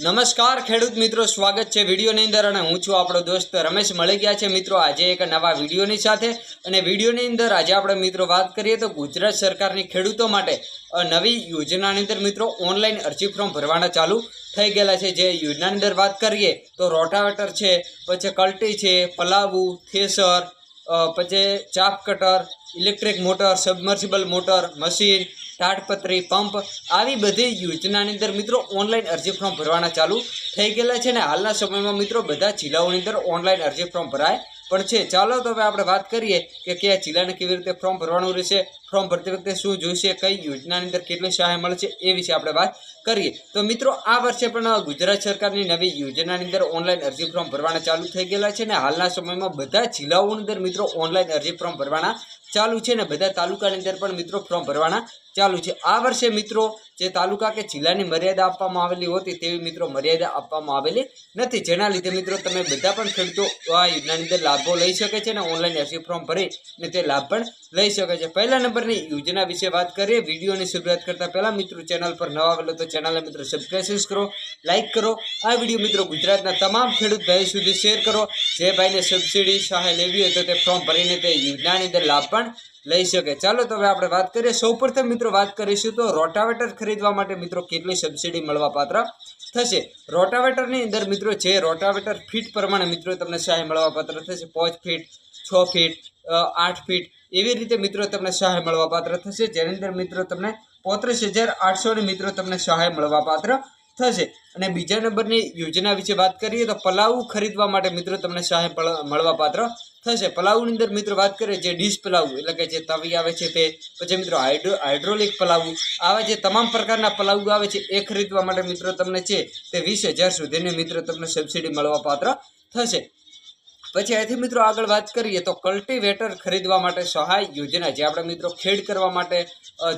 નમસ્કાર, ખેડૂત મિત્રો. સ્વાગત છે વિડીયોની અંદર અને હું છું આપણો દોસ્ત રમેશ મળી ગયા છે. મિત્રો, આજે એક નવા વિડીયોની સાથે અને વિડીયોની અંદર આજે આપણે મિત્રો વાત કરીએ તો ગુજરાત સરકારની ખેડૂતો માટે નવી યોજનાની અંદર મિત્રો ઓનલાઈન અરજી ફોર્મ ભરવાના ચાલુ થઈ ગયેલા છે. જે યોજનાની અંદર વાત કરીએ તો રોટાવેટર છે, પછી કલ્ટી છે, પલાવું, થેસર પછી chaff cutter, electric motor, submersible motor, machine તાડપત્રી, pump આવી બધી યોજનાની અંદર મિત્રો ઓનલાઈન અરજી ફોર્મ ભરવાના ચાલુ થઈ ગયેલા છે ને હાલના સમયમાં મિત્રો બધા જિલ્લાઓની અંદર ઓનલાઈન અરજી ફોર્મ ભરાય પણ છે. ચાલો તો હવે આપણે વાત કરીએ કે કયા જિલ્લાને કેવી રીતે ફોર્મ ભરવાનું રહેશે. ફોર્મ ભરતી વખતે શું જોઈશે, કઈ યોજનાની અંદર કેટલી સહાય મળશે એ વિશે આપણે વાત કરીએ. તો મિત્રો, આ વર્ષે પણ ગુજરાત સરકારની નવી યોજનાની અંદર ઓનલાઈન અરજી ફોર્મ ભરવાના ચાલુ થઈ ગયેલા છે ને હાલના સમયમાં બધા જિલ્લાઓની અંદર મિત્રો ઓનલાઈન અરજી ફોર્મ ભરવાના ચાલુ છે ને બધા તાલુકાની અંદર પણ મિત્રો ફોર્મ ભરવાના ચાલુ છે. આ વર્ષે મિત્રો જે તાલુકા કે જિલ્લાની મર્યાદા આપવામાં આવેલી હોતી તેવી મિત્રો મર્યાદા આપવામાં આવેલી નથી. જેના લીધે મિત્રો તમે બધા પણ ખેડૂતો આ યોજનાની અંદર લાભો લઈ શકે છે ને ઓનલાઈન અરજી ફોર્મ ભરી ને તે લાભ પણ લઈ શકે છે. પહેલા નંબરની યોજના વિશે વાત કરીએ. વિડીયોની શરૂઆત કરતા પહેલા મિત્રો ચેનલ પર નવા આવેલો તો ચેનલને મિત્રો સબસ્ક્રાઇબ કરો લાઇક કરો. આ વીડિયો મિત્રો ગુજરાતના તમામ ખેડૂત ભાઈ સુધી શેર કરો. જે ભાઈને સબસિડી સહાય લેવી હોય તો તે ફોર્મ ભરીને તે યોજનાની અંદર લાભ પણ લઈ શકે. ચાલો તો હવે આપણે વાત કરીએ. સૌપ્રથમ મિત્રો વાત કરીશું તો રોટાવેટર ખરીદવા માટે મિત્રો કેટલી સબસિડી મળવાપાત્ર થશે? રોટાવેટરની અંદર મિત્રો જે રોટાવેટર ફીટ પ્રમાણે મિત્રો તમને સહાય મળવાપાત્ર થશે. પાંચ ફીટ, છ ફીટ આઠ ફીટ એવી રીતે મિત્રો તમને સહાય મળવા પાત્ર થશે. જેની અંદર મિત્રો તમને પોત્રીસ હજાર આઠસોની મિત્રો તમને સહાય મળવા પાત્ર થશે. અને બીજા નંબરની યોજના વિશે વાત કરીએ તો પલાવું ખરીદવા માટે મિત્રો તમને સહાય મળવાપાત્ર મળવા પાત્ર થશે. પલાવની અંદર મિત્રો વાત કરીએ જે ડીશ પલાવું એટલે કે જે તવી આવે છે તે, પછી મિત્રો હાઇડ્રો, હાઇડ્રોલિક પલાવું આવા જે તમામ પ્રકારના પલાવું આવે છે એ ખરીદવા માટે મિત્રો તમને છે તે વીસ હજાર સુધીની મિત્રો તમને સબસિડી મળવા પાત્ર થશે. પછી અહીંથી મિત્રો આગળ વાત કરીએ તો કલ્ટિવેટર ખરીદવા માટે સહાય યોજના જે આપણે મિત્રો ખેડ કરવા માટે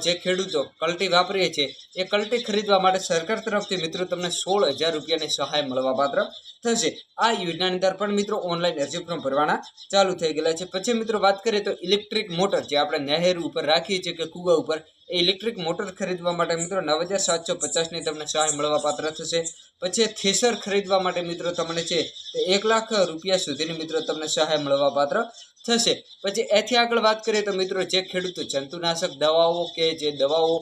જે ખેડૂતો કલ્ટી વાપરીએ છીએ, એ કલ્ટી ખરીદવા માટે સરકાર તરફથી મિત્રો તમને સોળ હજાર રૂપિયાની સહાય મળવા પાત્ર થશે. આ યોજનાની અંદર પણ મિત્રો ઓનલાઈન અરજી ફોર્મ ભરવાના ચાલુ થઈ ગયેલા છે. પછી મિત્રો વાત કરીએ તો ઇલેક્ટ્રિક મોટર જે આપણે નહેર ઉપર રાખીએ છીએ કે કૂવા ઉપર ઇલેક્ટ્રિક મોટર ખરીદવા માટે મિત્રો નવ હજાર સાતસો પચાસની તમને સહાય મળવા પાત્ર થશે. પછી થેસર ખરીદવા માટે મિત્રો તમને છે તે એક લાખ રૂપિયા સુધીની મિત્રો તમને સહાય મળવા પાત્ર થશે. પછી એથી આગળ વાત કરીએ તો મિત્રો જે ખેડૂતો જંતુનાશક દવાઓ કે જે દવાઓ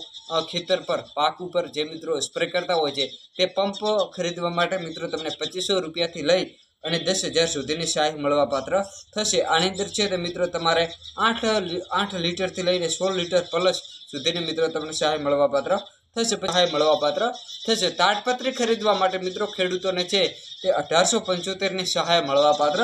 ખેતર પર, પાક ઉપર જે મિત્રો સ્પ્રે કરતા હોય છે તે પંપ ખરીદવા માટે મિત્રો તમને પચીસો રૂપિયાથી લઈ અને દસ હજાર સુધીની સહાય મળવાપાત્ર થશે. આની અંદર છે તે મિત્રો તમારે આઠ આઠ લીટરથી લઈને સોળ લીટર પ્લસ સુધીની મિત્રો તમને સહાય મળવા પાત્ર થશે સહાય મળવાપાત્ર થશે. તાડપત્રી ખરીદવા માટે મિત્રો ખેડૂતોને છે તે અઢારસો પંચોતેરની સહાય મળવા પાત્ર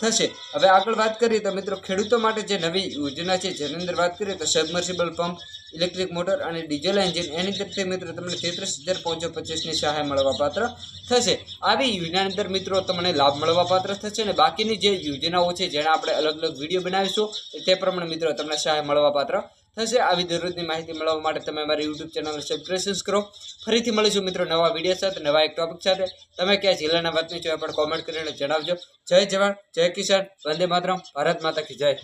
થશે. હવે આગળ વાત કરીએ તો મિત્રો ખેડૂતો માટે જે નવી યોજના છે, જેની અંદર વાત કરીએ તો સબમર્સિબલ પંપ, ઇલેક્ટ્રિક મોટર અને ડીઝલ એન્જિન, એની તરફથી મિત્રો તમને તેત્રીસ હજાર પાંચસો પચીસની સહાય મળવા પાત્ર થશે. આવી યોજનાની અંદર મિત્રો તમને લાભ મળવા પાત્ર થશે અને બાકીની જે યોજનાઓ છે, જેના આપણે અલગ અલગ વીડિયો બનાવીશું, તે પ્રમાણે મિત્રો તમને સહાય મળવા પાત્ર થશે. આવી દરરોજની માહિતી મેળવવા માટે તમે અમારી યુટ્યુબ ચેનલને સબસ્ક્રાઇબ કરો. ફરીથી મળીશું મિત્રો નવા વીડિયો સાથે, નવા એક ટોપિક સાથે. તમે કયા જિલ્લાના વાતની છો એ પણ કોમેન્ટ કરીને જણાવજો. જય જવાન, જય કિસાન. વંદે માતરમ. ભારત માતા કી જય.